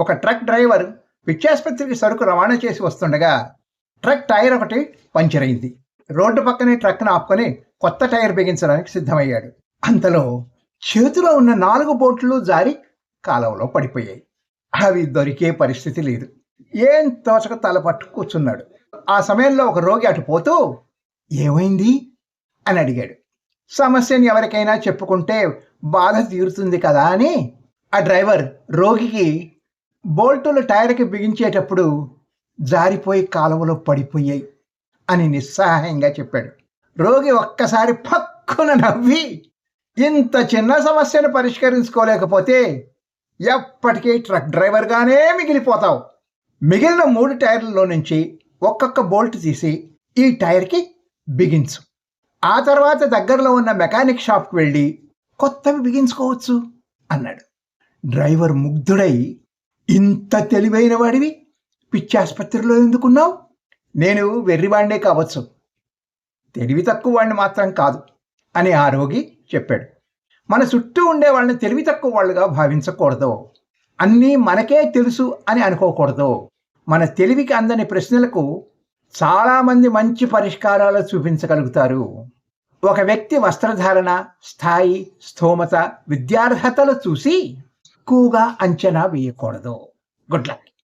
ఒక truck driver పిచ్చాసుపత్రికి సరుకు రవాణా చేసి వస్తుండగా ట్రక్ టైర్ ఒకటి పంచర్ అయింది. రోడ్డు పక్కనే ట్రక్ను ఆపుకొని కొత్త టైర్ బిగించడానికి సిద్ధమయ్యాడు. అంతలో చేతిలో ఉన్న నాలుగు బోట్లు జారి కాలంలో పడిపోయాయి. అవి దొరికే పరిస్థితి లేదు. ఏం తోచక తల పట్టు కూర్చున్నాడు. ఆ సమయంలో ఒక రోగి అటు పోతూ ఏమైంది? అని అడిగాడు. సమస్యని ఎవరికైనా చెప్పుకుంటే బాధ తీరుతుంది కదా అని ఆ డ్రైవర్ రోగికి బోల్టులు టైర్కి బిగించేటప్పుడు జారిపోయి కాలువలో పడిపోయాయి అని నిస్సహాయంగా చెప్పాడు. రోగి ఒక్కసారి పక్కున నవ్వి ఇంత చిన్న సమస్యను పరిష్కరించుకోలేకపోతే ఎప్పటికీ ట్రక్ డ్రైవర్గానే మిగిలిపోతావు. మిగిలిన మూడు టైర్లలో నుంచి ఒక్కొక్క బోల్ట్ తీసి ఈ టైర్కి బిగించు. ఆ తర్వాత దగ్గరలో ఉన్న మెకానిక్ షాప్కి వెళ్ళి కొత్తవి బిగించుకోవచ్చు అన్నాడు. డ్రైవర్ ముగ్ధుడై ఇంత తెలివైన వాడివి? పిచ్చాసుపత్రిలో ఎందుకున్నావు? నేను వెర్రివాడినే కావచ్చు. తెలివి తక్కువ వాడిని మాత్రం కాదు అని ఆ రోగి చెప్పాడు. మన చుట్టూ ఉండే వాళ్ళని తెలివి తక్కువ వాళ్ళుగా భావించకూడదు. అన్నీ మనకే తెలుసు అని అనుకోకూడదు. మన తెలివికి అందని ప్రశ్నలకు చాలామంది మంచి పరిష్కారాలు చూపించగలుగుతారు. ఒక వ్యక్తి వస్త్రధారణ స్థాయి స్థోమత విద్యార్హతలు చూసి ఎక్కువగా అంచనా వేయకూడదు. Good luck.